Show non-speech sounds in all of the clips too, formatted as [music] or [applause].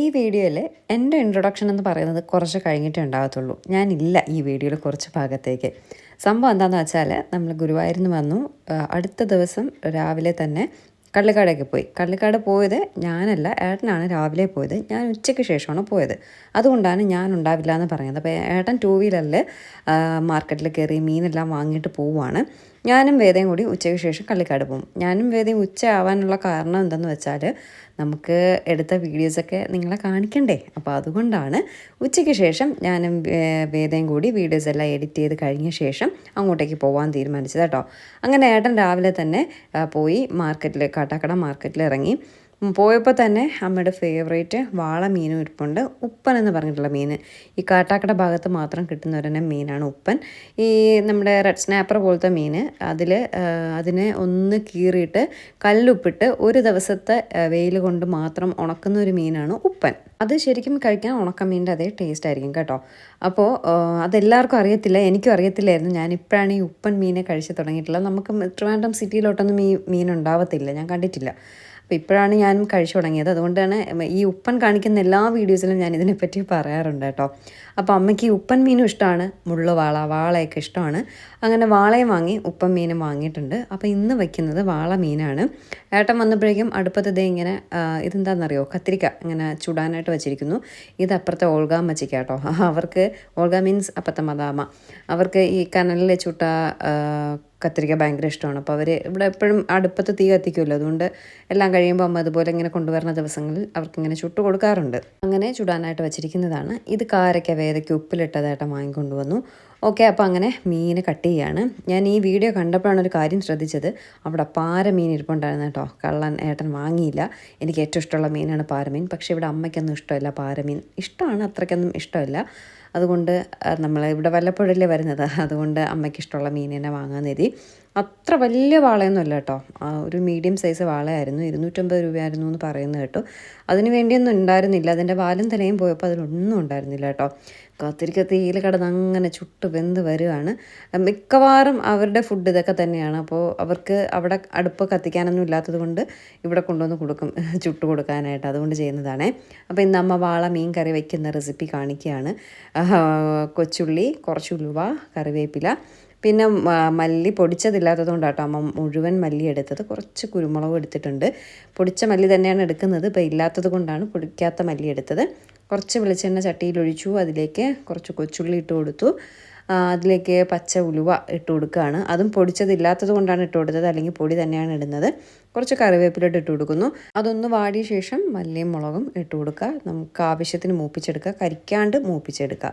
ഈ വീഡിയോയിൽ എന്റെ ഇൻട്രൊഡക്ഷൻ എന്ന് പറയുന്നത് കുറച്ച് കഴിഞ്ഞിട്ടേ ഉണ്ടാകത്തുള്ളൂ. ഞാനില്ല ഈ വീഡിയോയിൽ കുറച്ച് ഭാഗത്തേക്ക്. സംഭവം എന്താണെന്ന് വെച്ചാൽ നമ്മൾ ഗുരുവായൂരിൽ വന്നു. അടുത്ത ദിവസം രാവിലെ തന്നെ കള്ളിക്കാടേക്ക് പോയി. കള്ളിക്കാട് പോയത് ഞാനല്ല ഏട്ടനാണ് രാവിലെ പോയത്. ഞാൻ ഉച്ചയ്ക്ക് ശേഷമാണ് പോയത്. അതുകൊണ്ടാണ് ഞാൻ ഉണ്ടാവില്ല എന്ന് പറയുന്നത്. അപ്പോൾ ഏട്ടൻ ടൂ വീലറിൽ മാർക്കറ്റിൽ കയറി മീനെല്ലാം വാങ്ങിയിട്ട് പോവുകയാണ് ഞാനും വേദയും കൂടി ഉച്ചയ്ക്ക് ശേഷം കള്ളിക്കാട് പോകും. ഞാനും വേദയും ഉച്ച ആവാനുള്ള കാരണം എന്തെന്ന് വെച്ചാൽ നമുക്ക് എടുത്ത വീഡിയോസൊക്കെ നിങ്ങളെ കാണിക്കണ്ടേ? അപ്പോൾ അതുകൊണ്ടാണ് ഉച്ചയ്ക്ക് ശേഷം ഞാനും വേദയും കൂടി വീഡിയോസ് എല്ലാം എഡിറ്റ് ചെയ്ത് കഴിഞ്ഞ ശേഷം അങ്ങോട്ടേക്ക് പോകാൻ തീരുമാനിച്ചത് കേട്ടോ. അങ്ങനെ ഏട്ടൻ രാവിലെ തന്നെ പോയി മാർക്കറ്റിൽ കാട്ടാക്കട മാർക്കറ്റിൽ ഇറങ്ങി. പോയപ്പോൾ തന്നെ അമ്മയുടെ ഫേവറേറ്റ് വാള മീനും ഇരിപ്പുണ്ട്. ഉപ്പൻ എന്ന് പറഞ്ഞിട്ടുള്ള മീൻ ഈ കാട്ടാക്കട ഭാഗത്ത് മാത്രം കിട്ടുന്ന ഒരു മീനാണ് ഉപ്പൻ. ഈ നമ്മുടെ റെഡ് സ്നാപ്പർ പോലത്തെ മീൻ അതിൽ അതിനെ ഒന്ന് കീറിയിട്ട് കല്ലുപ്പിട്ട് ഒരു ദിവസത്തെ വെയിൽ കൊണ്ട് മാത്രം ഉണക്കുന്ന ഒരു മീനാണ് ഉപ്പൻ. അത് ശരിക്കും കഴിക്കാൻ ഉണക്കമീന്റെ അതേ ടേസ്റ്റ് ആയിരിക്കും കേട്ടോ. അപ്പോൾ അതെല്ലാവർക്കും അറിയത്തില്ല എനിക്കും അറിയത്തില്ലായിരുന്നു. ഞാൻ ഇപ്പോഴാണ് ഈ ഉപ്പൻ മീനെ കഴിച്ച് തുടങ്ങിയിട്ടുള്ളത്. നമുക്ക് ട്രിവാൻഡ്രം സിറ്റിയിലോട്ടൊന്നും ഈ മീൻ ഉണ്ടാവത്തില്ല. ഞാൻ കണ്ടിട്ടില്ല. അപ്പോൾ ഇപ്പോഴാണ് ഞാൻ കഴിച്ചു തുടങ്ങിയത്. അതുകൊണ്ടാണ് ഈ ഉപ്പൻ കാണിക്കുന്ന എല്ലാ വീഡിയോസിലും ഞാൻ ഇതിനെപ്പറ്റി പറയാറുണ്ട് കേട്ടോ. അപ്പോൾ അമ്മയ്ക്ക് ഉപ്പൻ മീനും ഇഷ്ടമാണ്. മുള്ളുവാള വാളയൊക്കെ ഇഷ്ടമാണ്. അങ്ങനെ വാളയും വാങ്ങി ഉപ്പൻ മീനും വാങ്ങിയിട്ടുണ്ട്. അപ്പോൾ ഇന്ന് വയ്ക്കുന്നത് വാള മീനാണ്. ഏട്ടൻ വന്നപ്പോഴേക്കും അടുപ്പത്ത് ഇതേ ഇങ്ങനെ ഇതെന്താണെന്നറിയോ കത്തിരിക്ക ഇങ്ങനെ ചുടാനായിട്ട് വെച്ചിരിക്കുന്നു. ഇത് അപ്പുറത്തെ ഓൾഗാമ്മച്ചിക്ക കേട്ടോ. അവർക്ക് ഓൾഗ മീൻസ് അപ്പുറത്തെ മദാമ അവർക്ക് ഈ കനലിലെ ചുട്ട കത്തിരിക്ക ഭയങ്കര ഇഷ്ടമാണ്. അപ്പോൾ അവർ ഇവിടെ എപ്പോഴും അടുപ്പത്ത് തീ കത്തിക്കുമല്ലോ. അതുകൊണ്ട് എല്ലാം കഴിയുമ്പോൾ അമ്മ അതുപോലെ ഇങ്ങനെ കൊണ്ടുവരുന്ന ദിവസങ്ങളിൽ അവർക്കിങ്ങനെ ചുട്ടു കൊടുക്കാറുണ്ട്. അങ്ങനെ ചുടാനായിട്ട് വെച്ചിരിക്കുന്നതാണ്. ഇത് കാരയ്ക്ക വേദയ്ക്ക് ഉപ്പിലിട്ടതായിട്ട് വാങ്ങിക്കൊണ്ടുവന്നു ഓക്കെ അപ്പോൾ അങ്ങനെ മീൻ കട്ട് ചെയ്യാണ്. ഞാൻ ഈ വീഡിയോ കണ്ടപ്പോഴാണ് ഒരു കാര്യം ശ്രദ്ധിച്ചത്. അവിടെ പാര മീൻ ഇരിപ്പുണ്ടായിരുന്നു കേട്ടോ. കള്ളൻ ഏട്ടൻ വാങ്ങിയില്ല. എനിക്ക് ഏറ്റവും ഇഷ്ടമുള്ള മീനാണ് പാരമീൻ. പക്ഷേ ഇവിടെ അമ്മയ്ക്കൊന്നും ഇഷ്ടമല്ല പാരമീൻ. ഇഷ്ടമാണ് അത്രയ്ക്കൊന്നും ഇഷ്ടമല്ല. അതുകൊണ്ട് നമ്മൾ ഇവിടെ വല്ലപ്പോഴല്ലേ വരുന്നത്? അതുകൊണ്ട് അമ്മയ്ക്ക് ഇഷ്ടമുള്ള മീൻ തന്നെ വാങ്ങാൻ നേതി അത്ര വലിയ വാളയൊന്നുമല്ല കേട്ടോ. ഒരു മീഡിയം സൈസ് വാളയായിരുന്നു. ഇരുന്നൂറ്റമ്പത് രൂപയായിരുന്നു എന്ന് പറയുന്നത് കേട്ടോ. അതിന് വേണ്ടിയൊന്നും ഉണ്ടായിരുന്നില്ല. അതിന്റെ വാലും തലയും പോയപ്പോൾ അതിലൊന്നും ഉണ്ടായിരുന്നില്ല കേട്ടോ. കത്തിരിക്ക തീയിൽ കിടന്ന് അങ്ങനെ ചുട്ട് വെന്ത് വരുവാണ്. മിക്കവാറും അവരുടെ ഫുഡ് ഇതൊക്കെ തന്നെയാണ്. അപ്പോൾ അവർക്ക് അവിടെ അടുപ്പ് കത്തിക്കാനൊന്നും ഇല്ലാത്തത് കൊണ്ട് ഇവിടെ കൊണ്ടുവന്ന് കൊടുക്കും ചുട്ട് കൊടുക്കാനായിട്ട് അതുകൊണ്ട് ചെയ്യുന്നതാണേ. അപ്പോൾ ഇന്ന് അമ്മ വാള മീൻ കറി വയ്ക്കുന്ന റെസിപ്പി കാണിക്കുകയാണ്. കൊച്ചുള്ളി കുറച്ച് ഉലുവ കറിവേപ്പില പിന്നെ മല്ലി പൊടിച്ചതില്ലാത്തത് കൊണ്ടാട്ടോ അമ്മ മുഴുവൻ മല്ലി എടുത്തത്. കുറച്ച് കുരുമുളകും എടുത്തിട്ടുണ്ട്. പൊടിച്ച മല്ലി തന്നെയാണ് എടുക്കുന്നത്. ഇപ്പോൾ ഇല്ലാത്തത് കൊണ്ടാണ് പൊടിക്കാത്ത മല്ലി എടുത്തത്. കുറച്ച് വെളിച്ചെണ്ണ ചട്ടിയിൽ ഒഴിച്ചു. അതിലേക്ക് കുറച്ച് കൊച്ചുള്ളി ഇട്ട് കൊടുത്തു. അതിലേക്ക് പച്ച ഉലുവ ഇട്ട് കൊടുക്കുകയാണ്. അതും പൊടിച്ചതില്ലാത്തത് കൊണ്ടാണ് ഇട്ട് കൊടുത്തത്. അല്ലെങ്കിൽ പൊടി തന്നെയാണ് ഇടുന്നത്. കുറച്ച് കറിവേപ്പിലോട്ട് ഇട്ട് കൊടുക്കുന്നു. അതൊന്ന് വാടിയ ശേഷം മല്ലിയും മുളകും ഇട്ട് കൊടുക്കുക. നമുക്ക് ആവശ്യത്തിന് മൂപ്പിച്ചെടുക്കുക. കരിക്കാണ്ട് മൂപ്പിച്ചെടുക്കുക.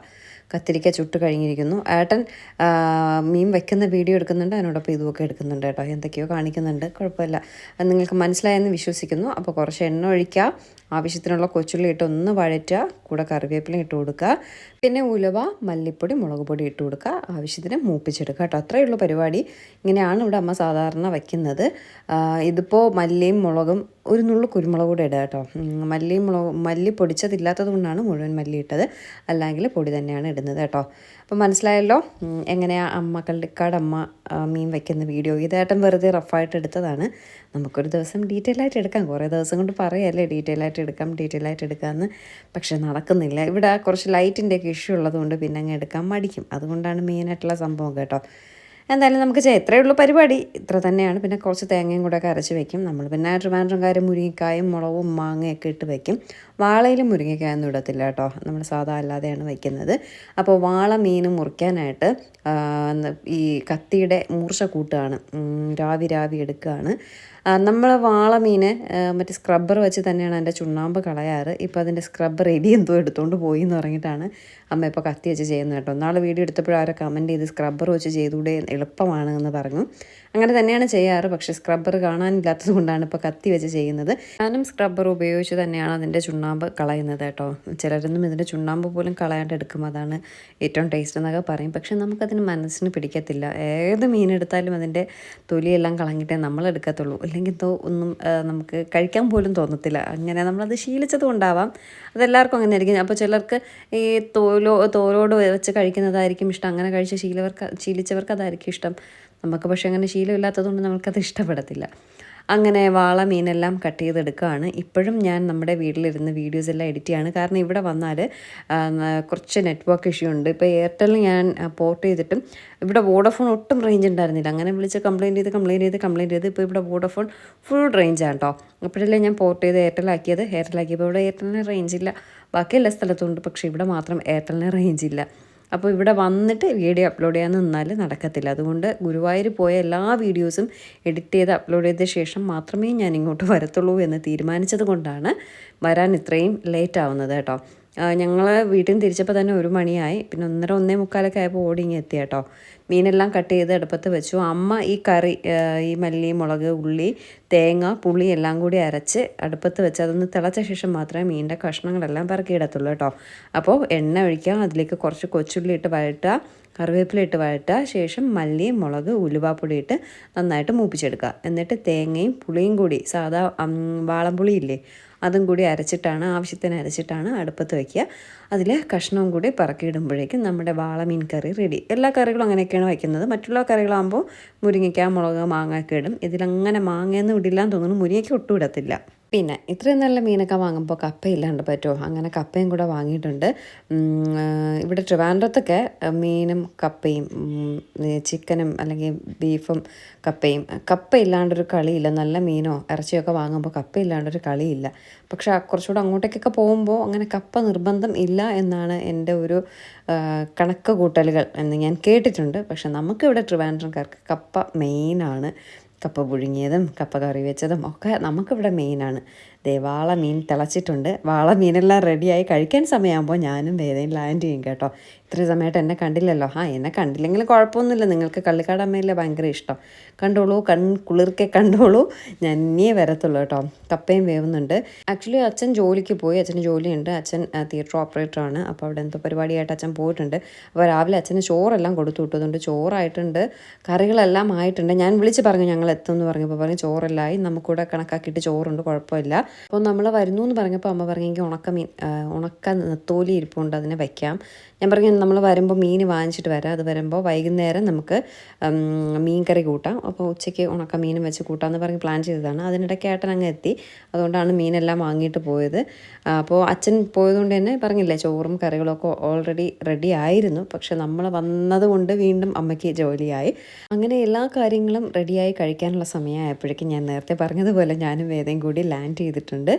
കത്തിരിക്ക ചുട്ട് കഴിഞ്ഞിരിക്കുന്നു. ഏട്ടൻ മീൻ വെക്കുന്ന വീഡിയോ എടുക്കുന്നുണ്ട്. അതിനോടൊപ്പം ഇതുമൊക്കെ എടുക്കുന്നുണ്ട് കേട്ടോ. എന്തൊക്കെയോ കാണിക്കുന്നുണ്ട്. കുഴപ്പമില്ല. നിങ്ങൾക്ക് മനസ്സിലായെന്ന് വിശ്വസിക്കുന്നു. അപ്പോൾ കുറച്ച് എണ്ണ ഒഴിക്കുക ആവശ്യത്തിനുള്ള കൊച്ചുള്ളി ഇട്ട് ഒന്ന് വഴറ്റുക. കൂടെ കറിവേപ്പില ഇട്ട് കൊടുക്കുക. പിന്നെ ഉലവ മല്ലിപ്പൊടി മുളക് പൊടി ഇട്ട് കൊടുക്കുക. ആവശ്യത്തിന് മൂപ്പിച്ചെടുക്കുക കേട്ടോ. അത്രയേ ഉള്ളൂ പരിപാടി. ഇങ്ങനെയാണ് ഇവിടെ അമ്മ സാധാരണ വയ്ക്കുന്നത് ഇതിപ്പോൾ മല്ലിയും മുളകും ഒരു നുള്ളു കുരുമുളക് കൂടെ ഇടുക കേട്ടോ. മല്ലിയും മുളക് മല്ലി പൊടിച്ചതില്ലാത്തത് കൊണ്ടാണ് മുഴുവൻ മല്ലി ഇട്ടത്. അല്ലെങ്കിൽ പൊടി തന്നെയാണ് ഇടുന്നത് കേട്ടോ. അപ്പോൾ മനസ്സിലായല്ലോ എങ്ങനെയാണ് എങ്ങനെയാ അമ്മ അമ്മ മീൻ വയ്ക്കുന്ന വീഡിയോ. ഇതായിട്ടും വെറുതെ റഫായിട്ട് എടുത്തതാണ്. നമുക്കൊരു ദിവസം ഡീറ്റെയിൽ ആയിട്ട് എടുക്കാം. കുറേ ദിവസം കൊണ്ട് പറയല്ലേ ഡീറ്റെയിൽ ആയിട്ട് എടുക്കാം ഡീറ്റെയിൽ ആയിട്ട് എടുക്കാമെന്ന് പക്ഷെ നടക്കുന്നില്ല. ഇവിടെ കുറച്ച് ലൈറ്റിന്റെയൊക്കെ ഇഷ്യൂ ഉള്ളതുകൊണ്ട് പിന്നെ അങ്ങ് എടുക്കാൻ മടിക്കും. അതുകൊണ്ടാണ് മെയിനായിട്ടുള്ള സംഭവം കേട്ടോ. എന്തായാലും നമുക്ക് ചെയ്യാം ഇത്രയേ ഉള്ളൂ പരിപാടി. ഇത്ര തന്നെയാണ്. പിന്നെ കുറച്ച് തേങ്ങയും കൂടെ ഒക്കെ അരച്ച് വെക്കും. നമ്മൾ പിന്നെ ട്രിവാൻഡ്രം കാര്യം മുരിങ്ങക്കായും മുളകും മാങ്ങയൊക്കെ ഇട്ട് വെക്കും. വാളയിലും മുരിങ്ങക്കായൊന്നും ഇടത്തില്ല കേട്ടോ. നമ്മൾ സാധാ അല്ലാതെയാണ് വയ്ക്കുന്നത് അപ്പോൾ വാള മീൻ മുറിക്കാനായിട്ട് ഈ കത്തിയുടെ മൂർച്ച കൂട്ടുകയാണ് രാവി രാവി എടുക്കുകയാണ്. നമ്മൾ വാള മീൻ മറ്റേ സ്ക്രബ്ബർ വെച്ച് തന്നെയാണ് അതിന്റെ ചുണ്ണാമ്പ് കളയാറ്. ഇപ്പോൾ അതിന്റെ സ്ക്രബ്ബർ എലി എന്തോ എടുത്തുകൊണ്ട് പോയി എന്ന് പറഞ്ഞിട്ടാണ് അമ്മ ഇപ്പോൾ കത്തി വെച്ച് ചെയ്യുന്നത് കേട്ടോ. നാളെ വീഡിയോ എടുത്തപ്പോൾ ആരെ കമന്റ് ചെയ്ത് സ്ക്രബ്ബർ വെച്ച് ചെയ്തുകൂടെ എളുപ്പമാണ് എന്ന് പറഞ്ഞു. അങ്ങനെ തന്നെയാണ് ചെയ്യാറ്. പക്ഷേ സ്ക്രബ്ബർ കാണാനില്ലാത്തത് കൊണ്ടാണ് ഇപ്പോൾ കത്തി വെച്ച് ചെയ്യുന്നത്. ഞാനും സ്ക്രബ്ബർ ഉപയോഗിച്ച് തന്നെയാണ് അതിന്റെ ചുണ്ണാമ്പ് കളയുന്നത് കേട്ടോ. ചിലരൊന്നും ഇതിന്റെ ചുണ്ണാമ്പ് പോലും കളയാണ്ട് എടുക്കും. അതാണ് ഏറ്റവും ടേസ്റ്റ് എന്നൊക്കെ പറയും. പക്ഷെ നമുക്കതിന് മനസ്സിന് പിടിക്കത്തില്ല. ഏത് മീനെടുത്താലും അതിന്റെ തൊലിയെല്ലാം കളഞ്ഞിട്ടേ നമ്മൾ എടുക്കത്തുള്ളൂ അല്ലെങ്കിൽ എന്തോ ഒന്നും നമുക്ക് കഴിക്കാൻ പോലും തോന്നത്തില്ല. അങ്ങനെ നമ്മളത് ശീലിച്ചത് കൊണ്ടാവാം അതെല്ലാവർക്കും അങ്ങനെ ആയിരിക്കും അപ്പോൾ ചിലർക്ക് ഈ തോലോ തോലോട് വെച്ച് കഴിക്കുന്നതായിരിക്കും ഇഷ്ടം. അങ്ങനെ കഴിച്ച് ശീലവർക്ക് ശീലിച്ചവർക്ക് അതായിരിക്കും ഇഷ്ടം. നമുക്ക് പക്ഷേ അങ്ങനെ ശീലമില്ലാത്തതുകൊണ്ട് നമുക്കത് ഇഷ്ടപ്പെടത്തില്ല. അങ്ങനെ വാള മീനെല്ലാം കട്ട് ചെയ്തെടുക്കുകയാണ്. ഇപ്പോഴും ഞാൻ നമ്മുടെ വീട്ടിലിരുന്ന് വീഡിയോസ് എല്ലാം എഡിറ്റ് ചെയ്യാണ്. കാരണം ഇവിടെ വന്നാൽ കുറച്ച് നെറ്റ്വർക്ക് ഇഷ്യൂ ഉണ്ട്. ഇപ്പോൾ എയർടെലിൽ ഞാൻ പോർട്ട് ചെയ്തിട്ടും ഇവിടെ വോഡഫോൺ ഒട്ടും റേഞ്ച് ഉണ്ടായിരുന്നില്ല. അങ്ങനെ വിളിച്ച് കംപ്ലയിന്റ് ചെയ്ത് കംപ്ലയിന്റ് ചെയ്ത് കംപ്ലയിന്റ് ചെയ്ത് ഇപ്പോൾ ഇവിടെ വോഡഫോൺ ഫുൾ റേഞ്ച് ആണ് കേട്ടോ അപ്പോഴല്ലേ ഞാൻ പോർട്ട് ചെയ്ത് എയർടെൽ ആക്കിയത്. എയർടെൽ ആക്കിയപ്പോൾ ഇവിടെ എയർടെലിന് റേഞ്ച് ഇല്ല. ബാക്കി എല്ലാ സ്ഥലത്തും ഉണ്ട്. പക്ഷേ ഇവിടെ മാത്രം എയർടെലിന് റേഞ്ച് ഇല്ല. അപ്പോൾ ഇവിടെ വന്നിട്ട് വീഡിയോ അപ്ലോഡ് ചെയ്യാൻ നിന്നാൽ നടക്കത്തില്ല. അതുകൊണ്ട് ഗുരുവായൂർ പോയ എല്ലാ വീഡിയോസും എഡിറ്റ് ചെയ്ത് അപ്ലോഡ് ചെയ്ത ശേഷം മാത്രമേ ഞാൻ ഇങ്ങോട്ട് വരത്തുള്ളൂ എന്ന് തീരുമാനിച്ചത് കൊണ്ടാണ് വരാൻ ഇത്രയും ലേറ്റ് ആവുന്നത് കേട്ടോ. ഞങ്ങൾ വീട്ടിൽ നിന്ന് തിരിച്ചപ്പോൾ തന്നെ ഒരു മണിയായി. പിന്നെ ഒന്നര ഒന്നേ മുക്കാലൊക്കെ ആയപ്പോൾ ഓടിങ്ങി എത്തി കേട്ടോ. മീനെല്ലാം കട്ട് ചെയ്ത് അടുപ്പത്ത് വെച്ചു. അമ്മ ഈ കറി ഈ മല്ലി മുളക് ഉള്ളി തേങ്ങ പുളി എല്ലാം കൂടി അരച്ച് അടുപ്പത്ത് വെച്ച് അതൊന്ന് തിളച്ച ശേഷം മാത്രമേ മീനിന്റെ കഷ്ണങ്ങളെല്ലാം പറക്കിയിടത്തുള്ളൂ കേട്ടോ. അപ്പോൾ എണ്ണ ഒഴിക്കുക അതിലേക്ക് കുറച്ച് കൊച്ചുള്ളി ഇട്ട് വഴറ്റുക കറിവേപ്പില ഇട്ട് വഴറ്റുക ശേഷം മല്ലി മുളക് ഉലുവാപ്പൊടി ഇട്ട് നന്നായിട്ട് മൂപ്പിച്ചെടുക്കുക. എന്നിട്ട് തേങ്ങയും പുളിയും കൂടി സാധാ വാളംപുളി ഇല്ലേ അതും കൂടി അരച്ചിട്ടാണ് ആവശ്യത്തിന് അരച്ചിട്ടാണ് അടുപ്പത്ത് വയ്ക്കുക അതിൽ കഷ്ണവും കൂടി പറക്കിയിടുമ്പോഴേക്കും നമ്മുടെ വാളമീൻ കറി റെഡി എല്ലാ കറികളും അങ്ങനെയൊക്കെയാണ് വയ്ക്കുന്നത് മറ്റുള്ള കറികളാകുമ്പോൾ മുരിങ്ങയ്ക്ക മുളക് മാങ്ങ ഒക്കെ ഇടും. ഇതിലങ്ങനെ മാങ്ങയൊന്നും ഇടില്ലാന്ന് തോന്നുന്നു. മുരിങ്ങയ്ക്ക് ഒട്ടും ഇടത്തില്ല. പിന്നെ ഇത്രയും നല്ല മീനൊക്കെ വാങ്ങുമ്പോൾ കപ്പ ഇല്ലാണ്ട് പറ്റുമോ? അങ്ങനെ കപ്പയും കൂടെ വാങ്ങിയിട്ടുണ്ട്. ഇവിടെ ട്രിവാൻഡ്രത്തൊക്കെ മീനും കപ്പയും ചിക്കനും അല്ലെങ്കിൽ ബീഫും കപ്പയും കപ്പ ഇല്ലാണ്ടൊരു കളിയില്ല. നല്ല മീനോ ഇറച്ചിയൊക്കെ വാങ്ങുമ്പോൾ കപ്പ ഇല്ലാണ്ടൊരു കളിയില്ല. പക്ഷേ കുറച്ചുകൂടെ അങ്ങോട്ടേക്കൊക്കെ പോകുമ്പോൾ അങ്ങനെ കപ്പ നിർബന്ധം ഇല്ല എന്നാണ് എന്റെ ഒരു കണക്ക് കൂട്ടലുകൾ എന്ന് ഞാൻ കേട്ടിട്ടുണ്ട്. പക്ഷെ നമുക്കിവിടെ ട്രിവാൻഡ്രംകാർക്ക് കപ്പ മെയിനാണ്. കപ്പ പുഴുങ്ങിയതും കപ്പ കറി വെച്ചതും ഒക്കെ നമുക്കിവിടെ മെയിനാണ് ദേ വാള മീൻ തിളച്ചിട്ടുണ്ട്. വാള മീനെല്ലാം റെഡിയായി കഴിക്കാൻ സമയമാകുമ്പോൾ ഞാനും വേദയും ലാൻഡ് ചെയ്യും കേട്ടോ. ഇത്രയും സമയമായിട്ട് എന്നെ കണ്ടില്ലല്ലോ. ആ എന്നെ കണ്ടില്ലെങ്കിലും കുഴപ്പമൊന്നുമില്ല. നിങ്ങൾക്ക് കള്ളിക്കാട് കള്ളിക്കാടമ്മയിലെ ഭയങ്കര ഇഷ്ടം. കണ്ടോളൂ കൺ കുളിർക്കെ കണ്ടോളൂ. ഞാൻ ഇനിയേ വരത്തുള്ളൂ കേട്ടോ. കപ്പയും വേവുന്നുണ്ട്. ആക്ച്വലി അച്ഛൻ ജോലിക്ക് പോയി. അച്ഛന് ജോലിയുണ്ട്. അച്ഛൻ തിയേറ്റർ ഓപ്പറേറ്ററാണ് അപ്പോൾ അവിടെ എന്തോ പരിപാടിയായിട്ട് അച്ഛൻ പോയിട്ടുണ്ട്. അപ്പോൾ രാവിലെ അച്ഛന് ചോറെല്ലാം കൊടുത്തു വിട്ടതുകൊണ്ട് ചോറായിട്ടുണ്ട്. കറികളെല്ലാം ആയിട്ടുണ്ട്. ഞാൻ വിളിച്ച് പറഞ്ഞു ഞങ്ങൾ എത്തും എന്ന് പറഞ്ഞപ്പോൾ പറഞ്ഞു ചോറെല്ലായി. നമുക്കിവിടെ കണക്കാക്കിയിട്ട് ചോറുണ്ട്. കുഴപ്പമില്ല. അപ്പോൾ നമ്മൾ വരുന്നു എന്ന് പറഞ്ഞപ്പോൾ അമ്മ പറഞ്ഞെങ്കിൽ ഉണക്കമീൻ മീൻ ഉണക്ക തോലി ഇരിപ്പുണ്ട്. അതിനെ വയ്ക്കാം ഞാൻ പറഞ്ഞു നമ്മൾ വരുമ്പോൾ മീൻ വാങ്ങിച്ചിട്ട് വരാം. അത് വരുമ്പോൾ വൈകുന്നേരം നമുക്ക് മീൻ കറി കൂട്ടാം. അപ്പോൾ ഉച്ചയ്ക്ക് ഉണക്ക മീനും വെച്ച് കൂട്ടാമെന്ന് പറഞ്ഞ് പ്ലാൻ ചെയ്തതാണ്. അതിനിടയ്ക്ക് ഏട്ടൻ അങ്ങ് എത്തി. അതുകൊണ്ടാണ് മീനെല്ലാം വാങ്ങിയിട്ട് പോയത്. അപ്പോൾ അച്ഛൻ പോയതുകൊണ്ട് തന്നെ പറഞ്ഞില്ലേ ചോറും കറികളൊക്കെ ഓൾറെഡി റെഡി ആയിരുന്നു. പക്ഷെ നമ്മൾ വന്നതുകൊണ്ട് വീണ്ടും അമ്മയ്ക്ക് ജോലിയായി. അങ്ങനെ എല്ലാ കാര്യങ്ങളും റെഡിയായി കഴിക്കാനുള്ള സമയമായപ്പോഴേക്കും ഞാൻ നേരത്തെ പറഞ്ഞതുപോലെ ഞാനും വേദയും കൂടി ലാൻഡ് ചെയ്തിട്ടുണ്ട്.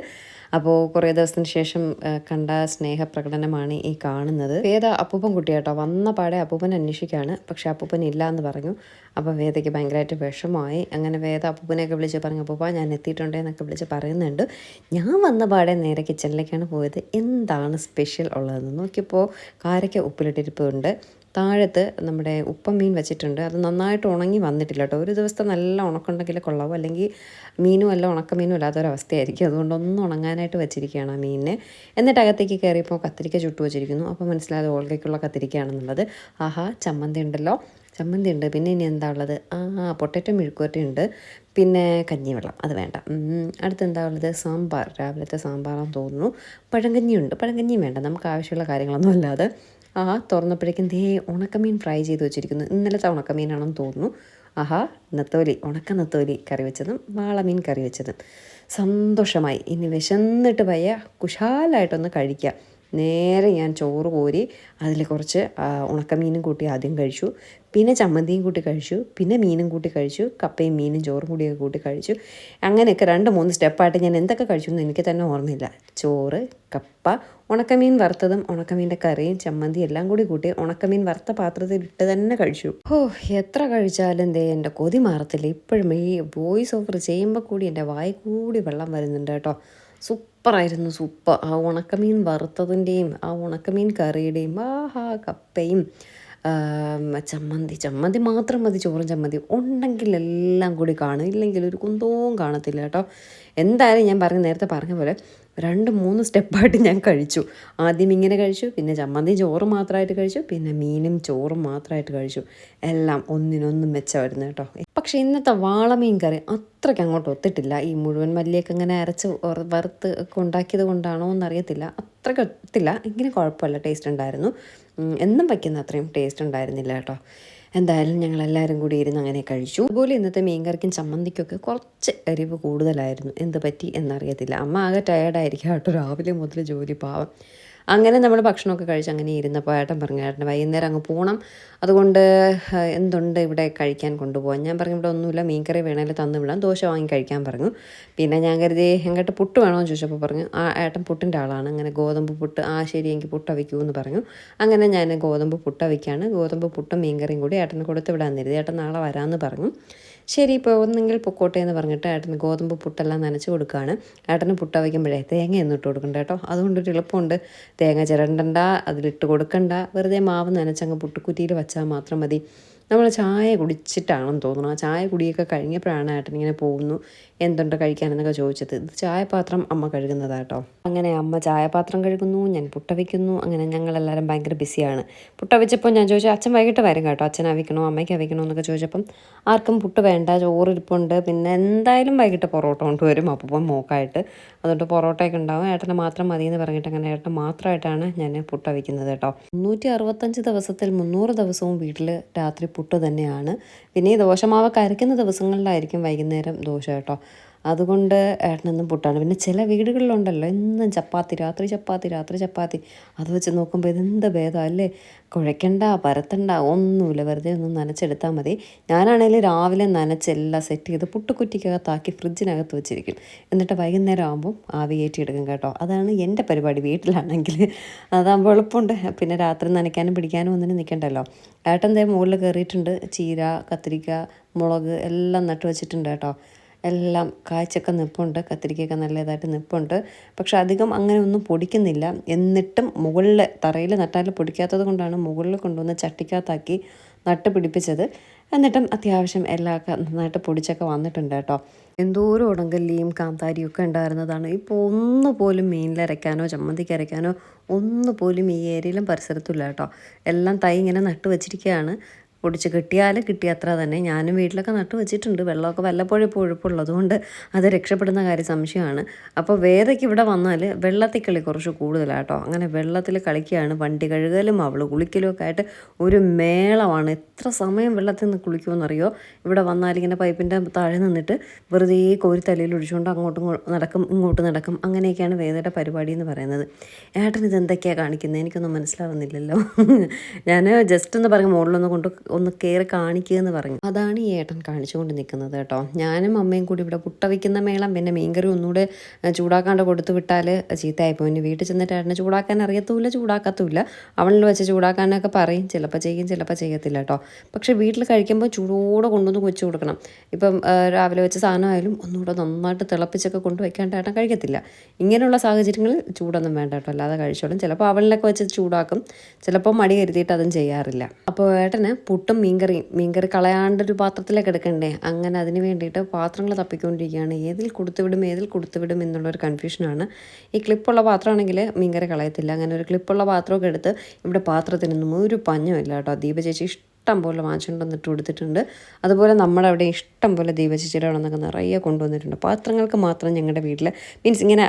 അപ്പോൾ കുറേ ദിവസത്തിന് ശേഷം കണ്ട സ്നേഹപ്രകടനമാണ് ഈ കാണുന്നത്. വേദ അപ്പൂപ്പൻ കുട്ടിയാട്ടോ. വന്ന പാടെ അപ്പൂപ്പൻ അന്വേഷിക്കുകയാണ്. പക്ഷെ അപ്പൂപ്പൻ ഇല്ല എന്ന് പറഞ്ഞു. അപ്പോൾ വേദയ്ക്ക് ഭയങ്കരമായിട്ട് വിഷമമായി. അങ്ങനെ വേദ അപ്പൂപ്പനെയൊക്കെ വിളിച്ച് പറഞ്ഞു അപ്പൂപ്പ ഞാൻ എത്തിയിട്ടുണ്ട് എന്നൊക്കെ വിളിച്ച് പറയുന്നുണ്ട്. ഞാൻ വന്ന പാടെ നേരെ കിച്ചണിലേക്കാണ് പോയത്. എന്താണ് സ്പെഷ്യൽ ഉള്ളതെന്ന് നോക്കിയപ്പോൾ കാരയ്ക്ക് ഉപ്പിലിട്ടിരിപ്പുണ്ട്. താഴത്ത് നമ്മുടെ ഉപ്പമീൻ വെച്ചിട്ടുണ്ട്. അത് നന്നായിട്ട് ഉണങ്ങി വന്നിട്ടില്ല കേട്ടോ. ഒരു ദിവസത്തെ നല്ല ഉണക്കുണ്ടെങ്കിൽ കൊള്ളാവും. അല്ലെങ്കിൽ മീനും അല്ല ഉണക്കമീനും അല്ലാത്തൊരവസ്ഥയായിരിക്കും അതുകൊണ്ട് ഒന്ന് ഉണങ്ങാനായിട്ട് വെച്ചിരിക്കുകയാണ് ആ മീനിനെ. എന്നിട്ട് അകത്തേക്ക് കയറിയപ്പോൾ കത്തിരിക്ക ചുട്ടു വെച്ചിരിക്കുന്നു. അപ്പോൾ മനസ്സിലായത് ഓൾക്കയ്ക്കുള്ള കത്തിരിക്കയാണെന്നുള്ളത്. ആഹാ ചമ്മന്തി ഉണ്ടല്ലോ. ചമ്മന്തി ഉണ്ട്. പിന്നെ ഇനി എന്താ ഉള്ളത്? ആ പൊട്ടറ്റോ മെഴുക്കുവരട്ടി ഉണ്ട്. പിന്നെ കഞ്ഞിവെള്ളം. അത് വേണ്ട. ഉം, അടുത്ത് എന്താ ഉള്ളത്? സാമ്പാർ. രാവിലത്തെ സാമ്പാറാന്ന് തോന്നുന്നു. പഴങ്കഞ്ഞിയുണ്ട്. പഴങ്കഞ്ഞിയും വേണ്ട. നമുക്ക് ആവശ്യമുള്ള കാര്യങ്ങളൊന്നും അല്ലാതെ. ആ തുറന്നപ്പോഴേക്കും ദേ ഉണക്കമീൻ ഫ്രൈ ചെയ്ത് വെച്ചിരിക്കുന്നു. ഇന്നലത്തെ ഉണക്കമീനാണെന്ന് തോന്നുന്നു. ആഹാ നത്തോലി ഉണക്ക നത്തോലി കറി വെച്ചതും വാളമീൻ കറി വെച്ചതും. സന്തോഷമായി. ഇനി വിശന്നിട്ട് പയ്യ കുശാലായിട്ടൊന്ന് കഴിക്കാം. നേരെ ഞാൻ ചോറ് കോരി അതിൽ കുറച്ച് ഉണക്കമീനും കൂട്ടി ആദ്യം കഴിച്ചു. പിന്നെ ചമ്മന്തിയും കൂട്ടി കഴിച്ചു പിന്നെ മീനും കൂട്ടി കഴിച്ചു കപ്പയും മീനും ചോറും കൂടിയൊക്കെ കൂട്ടി കഴിച്ചു. അങ്ങനെയൊക്കെ രണ്ട് മൂന്ന് സ്റ്റെപ്പായിട്ട് ഞാൻ എന്തൊക്കെ കഴിച്ചു എന്ന് എനിക്ക് തന്നെ ഓർമ്മയില്ല. ചോറ് കപ്പ ഉണക്കമീൻ വറുത്തതും ഉണക്കമീന്റെ കറിയും ചമ്മന്തി എല്ലാം കൂടി കൂട്ടി ഉണക്കമീൻ വറുത്ത പാത്രത്തിൽ ഇട്ട് തന്നെ കഴിച്ചു. ഓ എത്ര കഴിച്ചാലും ദേ എന്റെ കൊതി മാറത്തില്ല. ഇപ്പോഴും ഈ വോയിസ് ഓവർ ചെയ്യുമ്പോൾ കൂടി എന്റെ വായി കൂടി വെള്ളം വരുന്നുണ്ട് കേട്ടോ. സൂപ്പറായിരുന്നു സൂപ്പർ. ആ ഉണക്കമീൻ വറുത്തതിന്റെയും ആ ഉണക്കമീൻ കറിയുടെയും ആഹാ കപ്പയും ചമ്മന്തി. ചമ്മന്തി മാത്രം മതി ചോറും ചമ്മന്തി ഉണ്ടെങ്കിൽ എല്ലാം കൂടി കാണും. ഇല്ലെങ്കിൽ ഒരു കുന്തവും കാണത്തില്ല കേട്ടോ. എന്തായാലും ഞാൻ പറഞ്ഞ നേരത്തെ പറഞ്ഞ പോലെ രണ്ട് മൂന്ന് സ്റ്റെപ്പായിട്ട് ഞാൻ കഴിച്ചു. ആദ്യം ഇങ്ങനെ കഴിച്ചു പിന്നെ ചമ്മന്തി ചോറ് മാത്രമായിട്ട് കഴിച്ചു പിന്നെ മീനും ചോറും മാത്രമായിട്ട് കഴിച്ചു. എല്ലാം ഒന്നിനൊന്നും മെച്ചമായിരുന്നു കേട്ടോ. പക്ഷേ ഇന്നത്തെ വാളമീൻ കറി അത്രയ്ക്ക് അങ്ങോട്ട് ഒത്തിട്ടില്ല. ഈ മുഴുവൻ മല്ലിയൊക്കെ ഇങ്ങനെ അരച്ച് വറുത്ത് ഒക്കെ ഉണ്ടാക്കിയത് കൊണ്ടാണോ എന്നറിയത്തില്ല. അത്രയ്ക്ക് ഒത്തില്ല എങ്കിലും കുഴപ്പമില്ല. ടേസ്റ്റ് ഉണ്ടായിരുന്നു. എന്നും വയ്ക്കുന്ന അത്രയും ടേസ്റ്റ് ഉണ്ടായിരുന്നില്ല കേട്ടോ. എന്തായാലും ഞങ്ങൾ എല്ലാവരും കൂടി ഇരുന്ന് അങ്ങനെ കഴിച്ചു. അതുപോലെ ഇന്നത്തെ മീൻകറിക്കും ചമ്മന്തിക്കൊക്കെ കുറച്ച് എരിവ് കൂടുതലായിരുന്നു. എന്ത് പറ്റി എന്നറിയത്തില്ല. അമ്മ ആകെ ടയേർഡായിരിക്കും കേട്ടോ. രാവിലെ മുതൽ ജോലി പാവം. അങ്ങനെ നമ്മൾ ഭക്ഷണമൊക്കെ കഴിച്ച് അങ്ങനെ ഇരുന്നപ്പോൾ ഏട്ടൻ പറഞ്ഞു ഏട്ടൻ വൈകുന്നേരം അങ്ങ് പോകണം അതുകൊണ്ട് എന്തുണ്ട് ഇവിടെ കഴിക്കാൻ കൊണ്ടുപോകാൻ? ഞാൻ പറഞ്ഞു ഇവിടെ ഒന്നുമില്ല. മീൻകറി വേണമെങ്കിൽ തന്നു വിടാം. ദോശ വാങ്ങി കഴിക്കാൻ പറഞ്ഞു. പിന്നെ ഞാൻ കരുതി എങ്ങോട്ട് പുട്ട് വേണമെന്ന് ചോദിച്ചപ്പോൾ പറഞ്ഞു ആ ഏട്ടൻ പുട്ടിന്റെ ആളാണ്. അങ്ങനെ ഗോതമ്പ് പുട്ട് ആ ശരി എനിക്ക് പുട്ട് എന്ന് പറഞ്ഞു. അങ്ങനെ ഞാൻ ഗോതമ്പ് പുട്ട് വയ്ക്കുകയാണ് ഗോതമ്പ് പുട്ടും മീൻകറിയും കൂടി ഏട്ടന് കൊടുത്ത് വിടാൻ തരുത് ഏട്ടൻ നാളെ വരാമെന്ന് പറഞ്ഞു. ശരി ഇപ്പോൾ ഒന്നെങ്കിൽ പൊക്കോട്ടെ എന്ന് പറഞ്ഞിട്ട് ഏട്ടന് ഗോതമ്പ് പുട്ടെല്ലാം നനച്ച് കൊടുക്കുകയാണ് ഏട്ടന് പുട്ട വയ്ക്കുമ്പോഴേ തേങ്ങ ഒന്നും ഇട്ട് കൊടുക്കണ്ട കേട്ടോ. അതുകൊണ്ടൊരു എളുപ്പമുണ്ട്. തേങ്ങ ചിരണ്ടണ്ട അതിലിട്ട് കൊടുക്കണ്ട. വെറുതെ മാവ് നനച്ചങ്ങ് പുട്ടുക്കുറ്റിയിൽ വെച്ചാൽ മാത്രം മതി. നമ്മൾ ചായ കുടിച്ചിട്ടാണെന്ന് തോന്നുന്നു. ആ ചായ കുടിയൊക്കെ കഴിഞ്ഞപ്പോഴാണ് ഏട്ടൻ ഇങ്ങനെ പോകുന്നു. എന്തുണ്ട് കഴിക്കാനെന്നൊക്കെ ചോദിച്ചത്. ഇത് ചായപാത്രം അമ്മ കഴുകുന്നതാട്ടോ. അങ്ങനെ അമ്മ ചായപാത്രം കഴുകുന്നു ഞാൻ പുട്ട വയ്ക്കുന്നു അങ്ങനെ ഞങ്ങളെല്ലാവരും ഭയങ്കര ബിസിയാണ്. പുട്ട വെച്ചപ്പോൾ ഞാൻ ചോദിച്ചു അച്ഛൻ വൈകിട്ട് വരും കേട്ടോ. അച്ഛൻ അവിക്കണോ അമ്മയ്ക്ക് അവിക്കണോ? എന്നൊക്കെ ചോദിച്ചപ്പം ആർക്കും പുട്ട് വേണ്ട ചോറിരിപ്പുണ്ട്. പിന്നെ എന്തായാലും വൈകിട്ട് പൊറോട്ട കൊണ്ടുവരും. അപ്പം മോക്കായിട്ട്. അതുകൊണ്ട് പൊറോട്ടയൊക്കെ ഉണ്ടാവും. ഏട്ടനെ മാത്രം മതി എന്ന് പറഞ്ഞിട്ട് അങ്ങനെ ഏട്ടൻ മാത്രമായിട്ടാണ് ഞാൻ പുട്ട വയ്ക്കുന്നത് കേട്ടോ. മുന്നൂറ്റി അറുപത്തഞ്ച് ദിവസത്തിൽ മുന്നൂറ് ദിവസവും വീട്ടിൽ രാത്രി പുട്ട് തന്നെയാണ്. പിന്നെ ഈ ദോശമാവ് കരയ്ക്കുന്ന ദിവസങ്ങളിലായിരിക്കും വൈകുന്നേരം ദോശ കേട്ടോ. അതുകൊണ്ട് ഏട്ടനെന്നും പുട്ടാണ്. പിന്നെ ചില വീടുകളിലുണ്ടല്ലോ എന്നും ചപ്പാത്തി രാത്രി ചപ്പാത്തി രാത്രി ചപ്പാത്തി. അത് വെച്ച് നോക്കുമ്പോൾ ഇതെന്ത് ഭേദം അല്ലേ? കുഴയ്ക്കണ്ട പരത്തണ്ട ഒന്നുമില്ല. വെറുതെ ഒന്ന് നനച്ചെടുത്താൽ മതി. ഞാനാണെങ്കിൽ രാവിലെ നനച്ചെല്ലാം സെറ്റ് ചെയ്ത് പുട്ടുകുറ്റിക്കകത്താക്കി ഫ്രിഡ്ജിനകത്ത് വെച്ചിരിക്കും. എന്നിട്ട് വൈകുന്നേരം ആകുമ്പോൾ ആവി എടുക്കും കേട്ടോ. അതാണ് എന്റെ പരിപാടി വീട്ടിലാണെങ്കിൽ. അതാകുമ്പോൾ എളുപ്പമുണ്ട്. പിന്നെ രാത്രി നനയ്ക്കാനും പിടിക്കാനും ഒന്നിനും നിൽക്കണ്ടല്ലോ ഏട്ടൻ ദേ മുകളിൽ കയറിയിട്ടുണ്ട് ചീര കത്തിരിക്ക മുളക് എല്ലാം നട്ട് വെച്ചിട്ടുണ്ട് കേട്ടോ. എല്ലാം കായ്ച്ചൊക്കെ നിപ്പുണ്ട് കത്തിരിക്കയൊക്കെ നല്ലതായിട്ട് നിപ്പുണ്ട്. പക്ഷെ അധികം അങ്ങനെ ഒന്നും പൊടിക്കുന്നില്ല. എന്നിട്ടും മുകളിൽ തറയിൽ നട്ടാൽ പൊടിക്കാത്തത് കൊണ്ടാണ് മുകളിൽ കൊണ്ടുവന്ന് ചട്ടിക്കകത്താക്കി നട്ട് പിടിപ്പിച്ചത്. എന്നിട്ടും അത്യാവശ്യം എല്ലാം നന്നായിട്ട് പൊടിച്ചൊക്കെ വന്നിട്ടുണ്ട് കേട്ടോ. എന്തോരം ഉടങ്കല്ലിയും കാന്താരിയും ഒക്കെ ഉണ്ടായിരുന്നതാണ്. ഇപ്പോൾ ഒന്ന് പോലും മീനിലരയ്ക്കാനോ ചമ്മന്തിക്ക് അരയ്ക്കാനോ ഒന്ന് പോലും ഈ ഏരിയയിലും പരിസരത്തുമില്ല കേട്ടോ. എല്ലാം തൈ ഇങ്ങനെ നട്ട് വെച്ചിരിക്കുകയാണ് പൊടിച്ച് കിട്ടിയാൽ കിട്ടിയ അത്ര തന്നെ. ഞാനും വീട്ടിലൊക്കെ നട്ടു വെച്ചിട്ടുണ്ട്. വെള്ളമൊക്കെ വല്ലപ്പോഴും ഇപ്പോൾ ഒഴുപ്പുള്ളതുകൊണ്ട് അത് രക്ഷപ്പെടുന്ന കാര്യം സംശയമാണ്. അപ്പോൾ വേദയ്ക്ക് ഇവിടെ വന്നാൽ വെള്ളത്തിൽ കളി കുറച്ച് കൂടുതലാട്ടോ. അങ്ങനെ വെള്ളത്തിൽ കളിക്കുകയാണ്. വണ്ടി കഴുകലും അവൾ കുളിക്കലും ഒക്കെ ആയിട്ട് ഒരു മേളമാണ്. എത്ര സമയം വെള്ളത്തിൽ നിന്ന് കുളിക്കുമെന്നറിയോ? ഇവിടെ വന്നാൽ ഇങ്ങനെ പൈപ്പിന്റെ താഴെ നിന്നിട്ട് വെറുതെ കോരി തലയിൽ ഒഴിച്ചുകൊണ്ട് അങ്ങോട്ടും നടക്കും ഇങ്ങോട്ട് നടക്കും. അങ്ങനെയൊക്കെയാണ് വേദയുടെ പരിപാടി എന്ന് പറയുന്നത്. ഏട്ടൻ ഇത് എന്തൊക്കെയാണ് കാണിക്കുന്നത് എനിക്കൊന്നും മനസ്സിലാവുന്നില്ലല്ലോ. [laughs] ഞാൻ ജസ്റ്റ് ഒന്ന് പറഞ്ഞ് മുകളിലൊന്ന് കൊണ്ട് ഒന്ന് കയറി കാണിക്കുക എന്ന് പറഞ്ഞു. അതാണ് ഈ ഏട്ടൻ കാണിച്ചുകൊണ്ട് നിൽക്കുന്നത് കേട്ടോ. ഞാനും അമ്മയും കൂടി ഇവിടെ പുട്ട വയ്ക്കുന്ന മേളം പിന്നെ മീൻകറി ഒന്നുകൂടെ ചൂടാക്കാണ്ട് കൊടുത്തു വിട്ടാൽ ചീത്തയായിപ്പോൾ ഇനി വീട്ടിൽ ചെന്നിട്ട് ഏട്ടനെ ചൂടാക്കാൻ അറിയത്തുമില്ല ചൂടാക്കത്തുമില്ല. അവളിൽ വെച്ച് ചൂടാക്കാനൊക്കെ പറയും. ചിലപ്പോൾ ചെയ്യും ചിലപ്പോൾ ചെയ്യത്തില്ല കേട്ടോ. പക്ഷേ വീട്ടിൽ കഴിക്കുമ്പോൾ ചൂടോടെ കൊണ്ടുവന്ന് കൊച്ചു കൊടുക്കണം. ഇപ്പം രാവിലെ വെച്ച സാധനമായാലും ഒന്നുകൂടെ നന്നായിട്ട് തിളപ്പിച്ചൊക്കെ കൊണ്ടുവയ്ക്കാണ്ട് ഏട്ടൻ കഴിക്കത്തില്ല. ഇങ്ങനെയുള്ള സാഹചര്യങ്ങളിൽ ചൂടൊന്നും വേണ്ട കേട്ടോ. അല്ലാതെ കഴിച്ചോളും. ചിലപ്പോൾ അവളിലൊക്കെ വെച്ച് ചൂടാക്കും. ചിലപ്പോൾ മടി കരുതിയിട്ട് അതും ചെയ്യാറില്ല. അപ്പോൾ ഏട്ടന് മീൻകറിയും മീൻകറി കളയാണ്ടൊരു പാത്രത്തിലേക്ക് എടുക്കണ്ടേ? അങ്ങനെ അതിന് വേണ്ടിയിട്ട് പാത്രങ്ങൾ തപ്പിക്കൊണ്ടിരിക്കുകയാണ്. ഏതിൽ കൊടുത്തുവിടും ഏതിൽ കൊടുത്തുവിടും എന്നുള്ളൊരു കൺഫ്യൂഷനാണ്. ഈ ക്ലിപ്പുള്ള പാത്രമാണെങ്കിൽ മീൻകറി കളയത്തില്ല. അങ്ങനെ ഒരു ക്ലിപ്പുള്ള പാത്രമൊക്കെ എടുത്ത് ഇവിടെ പാത്രത്തിനൊന്നും ഒരു പഞ്ഞമില്ല കേട്ടോ. ദീപ ചേച്ചി ഇഷ്ടം പോലെ വാങ്ങിച്ചുകൊണ്ട് വന്നിട്ട് കൊടുത്തിട്ടുണ്ട്. അതുപോലെ നമ്മുടെ അവിടെ ഇഷ്ടം പോലെ അവിടെ നിറയെ കൊണ്ടുവന്നിട്ടുണ്ട്. പാത്രങ്ങൾക്ക് മാത്രം ഞങ്ങളുടെ വീട്ടിൽ മീൻസ് ഇങ്ങനെ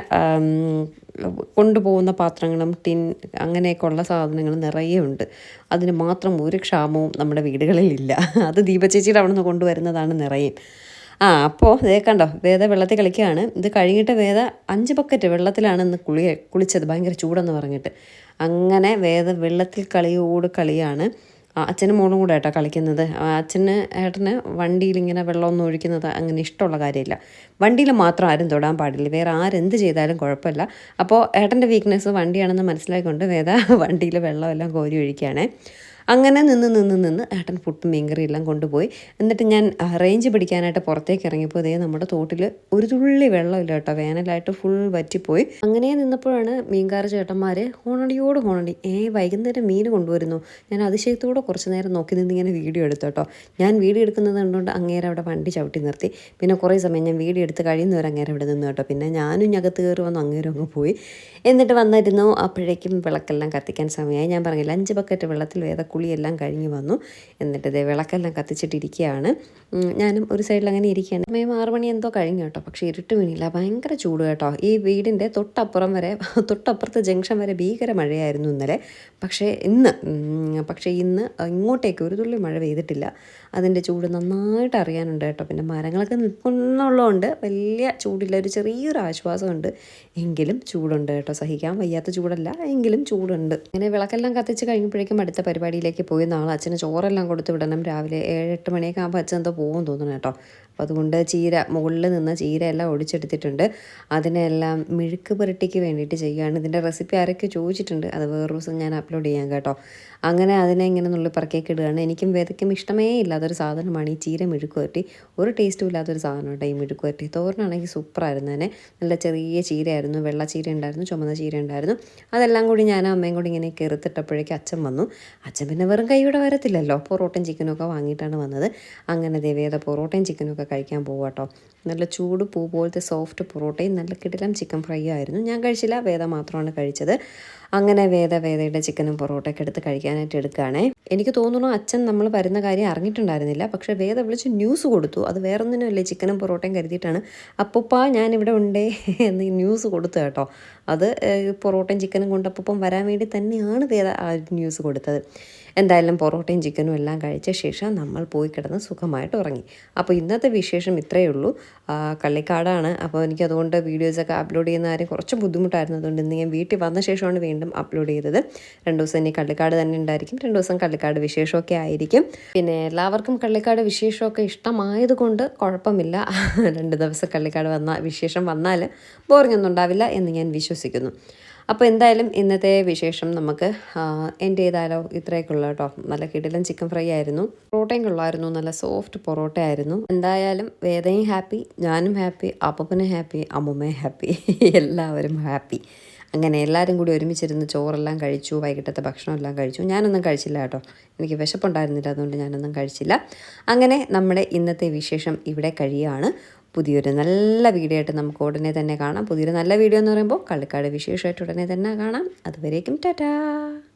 കൊണ്ടുപോകുന്ന പാത്രങ്ങളും ടിൻ അങ്ങനെയൊക്കെ ഉള്ള സാധനങ്ങൾ നിറയെ ഉണ്ട്. അതിന് മാത്രം ഒരു ക്ഷാമവും നമ്മുടെ വീടുകളിൽ ഇല്ല. അത് ദീപചേച്ചിയുടെ അവിടെ നിന്ന് കൊണ്ടുവരുന്നതാണ് നിറയെ. ആ അപ്പോൾ ഇതേ കണ്ടോ വേദ വെള്ളത്തിൽ കളിക്കുകയാണ്. ഇത് കഴിഞ്ഞിട്ട് വേദ അഞ്ച് ബക്കറ്റ് വെള്ളത്തിലാണ് ഇന്ന് കുളി കുളിച്ചത്. ഭയങ്കര ചൂടെന്ന് പറഞ്ഞിട്ട്. അങ്ങനെ വേദ വെള്ളത്തിൽ കളിയോട് കളിയാണ്. അച്ഛനും മോളും കൂടെ ഏട്ടാ കളിക്കുന്നത് അച്ഛന് ഏട്ടന് വണ്ടിയിൽ ഇങ്ങനെ വെള്ളമൊന്നും ഒഴിക്കുന്നത് അങ്ങനെ ഇഷ്ടമുള്ള കാര്യമില്ല. വണ്ടിയിൽ മാത്രം ആരും തൊടാൻ പാടില്ല. വേറെ ആരെന്ത് ചെയ്താലും കുഴപ്പമില്ല. അപ്പോൾ ഏട്ടന്റെ വീക്ക്നെസ് വണ്ടിയാണെന്ന് മനസ്സിലാക്കിക്കൊണ്ട് വേദ വണ്ടിയിൽ വെള്ളമെല്ലാം കോരി ഒഴിക്കുകയാണേ. അങ്ങനെ നിന്ന് നിന്ന് നിന്ന് ഏട്ടൻ പുട്ടും മീൻകറി എല്ലാം കൊണ്ടുപോയി. എന്നിട്ട് ഞാൻ റേഞ്ച് പിടിക്കാനായിട്ട് പുറത്തേക്ക് ഇറങ്ങിയപ്പോൾ ഇതേ നമ്മുടെ തോട്ടിൽ ഒരു തുള്ളി വെള്ളമില്ല കേട്ടോ. വേനലായിട്ട് ഫുൾ വറ്റിപ്പോയി. അങ്ങനെ നിന്നപ്പോഴാണ് മീൻകാർ ചേട്ടന്മാർ ഹോണടിയോട് ഹോണടി ഏ വൈകുന്നേരം മീൻ കൊണ്ടുവരുന്നു. ഞാൻ അതിശയത്തോടെ കുറച്ച് നേരം നോക്കി നിന്ന് ഇങ്ങനെ വീഡിയോ എടുത്തു കേട്ടോ. ഞാൻ വീഡിയോ എടുക്കുന്നത് കണ്ടുകൊണ്ട് അങ്ങേരെ അവിടെ വണ്ടി ചവിട്ടി നിർത്തി. പിന്നെ കുറേ സമയം ഞാൻ വീഡിയോ എടുത്ത് കഴിയുന്നവരെ അങ്ങേരെ അവിടെ നിന്ന് കേട്ടോ. പിന്നെ ഞാനും ഞകത്ത് കയറി വന്ന് അങ്ങേരും അങ്ങ് പോയി. എന്നിട്ട് വന്നിരുന്നു. അപ്പോഴേക്കും വിളക്കെല്ലാം കത്തിക്കാൻ സമയമായി ഞാൻ പറഞ്ഞില്ല അഞ്ച് ബക്കറ്റ് വെള്ളത്തിൽ വേദ കുളിയെല്ലാം കഴിഞ്ഞ് വന്നു. എന്നിട്ട് ഇതേ വിളക്കെല്ലാം കത്തിച്ചിട്ടിരിക്കുകയാണ് ഞാനും ഒരു സൈഡിൽ അങ്ങനെ ഇരിക്കുകയാണ്. സമയം ആറ് മണി എന്തോ കഴിഞ്ഞു കേട്ടോ. പക്ഷേ ഇരുട്ട് വീണില്ല. ഭയങ്കര ചൂട് കേട്ടോ. ഈ വീടിന്റെ തൊട്ടപ്പുറം വരെ തൊട്ടപ്പുറത്തെ ജംഗ്ഷൻ വരെ ഭീകര മഴയായിരുന്നു ഇന്നലെ. പക്ഷേ ഇന്ന് പക്ഷേ ഇന്ന് ഇങ്ങോട്ടേക്ക് ഒരു തുള്ളി മഴ പെയ്തിട്ടില്ല. അതിന്റെ ചൂട് നന്നായിട്ട് അറിയാനുണ്ട് കേട്ടോ. പിന്നെ മരങ്ങളൊക്കെ നിൽക്കുന്നുള്ളതുകൊണ്ട് വലിയ ചൂടില്ല. ഒരു ചെറിയൊരു ആശ്വാസമുണ്ട്. എങ്കിലും ചൂടുണ്ട് കേട്ടോ. സഹിക്കാൻ വയ്യാത്ത ചൂടല്ല. എങ്കിലും ചൂടുണ്ട്. അങ്ങനെ വിളക്കെല്ലാം കത്തിച്ച് കഴിഞ്ഞപ്പോഴേക്കും അടുത്ത പരിപാടിയിലേക്ക് പോയി നാളെ അച്ഛന് ചോറെല്ലാം കൊടുത്ത് വിടണം. രാവിലെ ഏഴ് എട്ട് മണിയൊക്കെ ആകുമ്പോൾ അച്ഛൻ എന്തോ പോകും തോന്നുന്നു കേട്ടോ. അപ്പോൾ അതുകൊണ്ട് ചീര മുകളിൽ നിന്ന് ചീരയെല്ലാം ഒടിച്ചെടുത്തിട്ടുണ്ട് അതിനെല്ലാം മിഴുക്ക് പുരട്ടിക്ക് വേണ്ടിയിട്ട് ചെയ്യുകയാണ്. ഇതിന്റെ റെസിപ്പി ആരൊക്കെ ചോദിച്ചിട്ടുണ്ട് അത് വേറൊരു ദിവസം ഞാൻ അപ്ലോഡ് ചെയ്യാം കേട്ടോ. അങ്ങനെ അതിനെ ഇങ്ങനെ നുള്ളിപ്പറക്കേക്ക് ഇടുകയാണ് എനിക്കും വേദയ്ക്കും ഇഷ്ടമേ ഇല്ലാത്തൊരു സാധനമാണ് ഈ ചീര മെഴുക്കുവരട്ടി ഒരു ടേസ്റ്റും ഇല്ലാത്തൊരു സാധനം കേട്ടോ ഈ മെഴുക്കുവരട്ടി തോരനാണെങ്കിൽ സൂപ്പറായിരുന്നു തന്നെ. നല്ല ചെറിയ ചീരയായിരുന്നു. വെള്ള ചീര ഉണ്ടായിരുന്നു ചുമന്ന ചീര ഉണ്ടായിരുന്നു. അതെല്ലാം കൂടി ഞാൻ അമ്മയും കൂടി ഇങ്ങനെ കയറിത്തിട്ടപ്പോഴേക്കും അച്ഛൻ വന്നു. അച്ഛൻ പിന്നെ വെറും കൈയോടെ വരത്തില്ലല്ലോ. പൊറോട്ടയും ചിക്കനും ഒക്കെ വാങ്ങിയിട്ടാണ് വന്നത്. അങ്ങനെ ദേവേദ പൊറോട്ടയും ചിക്കനും ഒക്കെ കഴിക്കാൻ പോവാട്ടോ നല്ല ചൂട് പൂ പോലത്തെ സോഫ്റ്റ് പൊറോട്ടയും നല്ല കിടിലം ചിക്കൻ ഫ്രൈ ആയിരുന്നു. ഞാൻ കഴിച്ചില്ല. വേദ മാത്രമാണ് കഴിച്ചത്. അങ്ങനെ വേദ വേദയുടെ ചിക്കനും പൊറോട്ടയൊക്കെ എടുത്ത് കഴിക്കാനായിട്ട് എടുക്കുകയാണേ. എനിക്ക് തോന്നുന്നു അച്ഛൻ നമ്മൾ വരുന്ന കാര്യം അറിഞ്ഞിട്ടുണ്ടായിരുന്നില്ല. പക്ഷേ വേദ വിളിച്ച് ന്യൂസ് കൊടുത്തു. അത് വേറൊന്നിനുമല്ലേ ചിക്കനും പൊറോട്ടയും കരുതിയിട്ടാണ്. അപ്പൂപ്പ ഞാനിവിടെ ഉണ്ടേ എന്ന് ന്യൂസ് കൊടുത്തു കേട്ടോ. അത് പൊറോട്ടയും ചിക്കനും കൊണ്ട് അപ്പൂപ്പം വരാൻ വേണ്ടി തന്നെയാണ് വേദ ആ ന്യൂസ് കൊടുത്തത്. എന്തായാലും പൊറോട്ടയും ചിക്കനും എല്ലാം കഴിച്ച ശേഷം നമ്മൾ പോയി കിടന്ന് സുഖമായിട്ട് ഉറങ്ങി. അപ്പോൾ ഇന്നത്തെ വിശേഷം ഇത്രയേ ഉള്ളൂ. കള്ളിക്കാടാണ്. അപ്പോൾ എനിക്ക് അതുകൊണ്ട് വീഡിയോസൊക്കെ അപ്ലോഡ് ചെയ്യുന്ന കാര്യം കുറച്ച് ബുദ്ധിമുട്ടായിരുന്നു. അതുകൊണ്ട് ഇന്ന് ഞാൻ വീട്ടിൽ വന്ന ശേഷമാണ് വീണ്ടും അപ്ലോഡ് ചെയ്തത്. രണ്ട് ദിവസം ഇനി കള്ളിക്കാട് തന്നെ ഉണ്ടായിരിക്കും. രണ്ട് ദിവസം കള്ളിക്കാട് വിശേഷമൊക്കെ ആയിരിക്കും. പിന്നെ എല്ലാവർക്കും കള്ളിക്കാട് വിശേഷമൊക്കെ ഇഷ്ടമായതുകൊണ്ട് കുഴപ്പമില്ല. [laughs] രണ്ട് ദിവസം കള്ളിക്കാട് വന്ന വിശേഷം വന്നാൽ ബോറിങ്ങൊന്നും ഉണ്ടാവില്ല എന്ന് ഞാൻ വിശ്വസിക്കുന്നു. അപ്പോൾ എന്തായാലും ഇന്നത്തെ വിശേഷം നമുക്ക് എന്റെ ചെയ്താലോ ഇത്രയൊക്കെ ഉള്ളു കേട്ടോ. നല്ല കിടിലൻ ചിക്കൻ ഫ്രൈ ആയിരുന്നു. പൊറോട്ടയും കൊള്ളായിരുന്നു. നല്ല സോഫ്റ്റ് പൊറോട്ട ആയിരുന്നു. എന്തായാലും വേദയും ഹാപ്പി ഞാനും ഹാപ്പി അപ്പനും ഹാപ്പി അമ്മുമ്മയും ഹാപ്പി. [laughs] എല്ലാവരും ഹാപ്പി. അങ്ങനെ എല്ലാവരും കൂടി ഒരുമിച്ചിരുന്ന് ചോറെല്ലാം കഴിച്ചു വൈകിട്ടത്തെ ഭക്ഷണമെല്ലാം കഴിച്ചു. ഞാനൊന്നും കഴിച്ചില്ല കേട്ടോ. എനിക്ക് വിശപ്പുണ്ടായിരുന്നില്ല അതുകൊണ്ട് ഞാനൊന്നും കഴിച്ചില്ല. അങ്ങനെ നമ്മുടെ ഇന്നത്തെ വിശേഷം ഇവിടെ കഴിയുകയാണ് പുതിയൊരു നല്ല വീഡിയോ ആയിട്ട് നമുക്ക് ഉടനെ തന്നെ കാണാം. പുതിയൊരു നല്ല വീഡിയോ എന്ന് പറയുമ്പോൾ കള്ളിക്കാട് വിശേഷമായിട്ട് ഉടനെ തന്നെ കാണാം. അതുവരേക്കും ടാറ്റാ!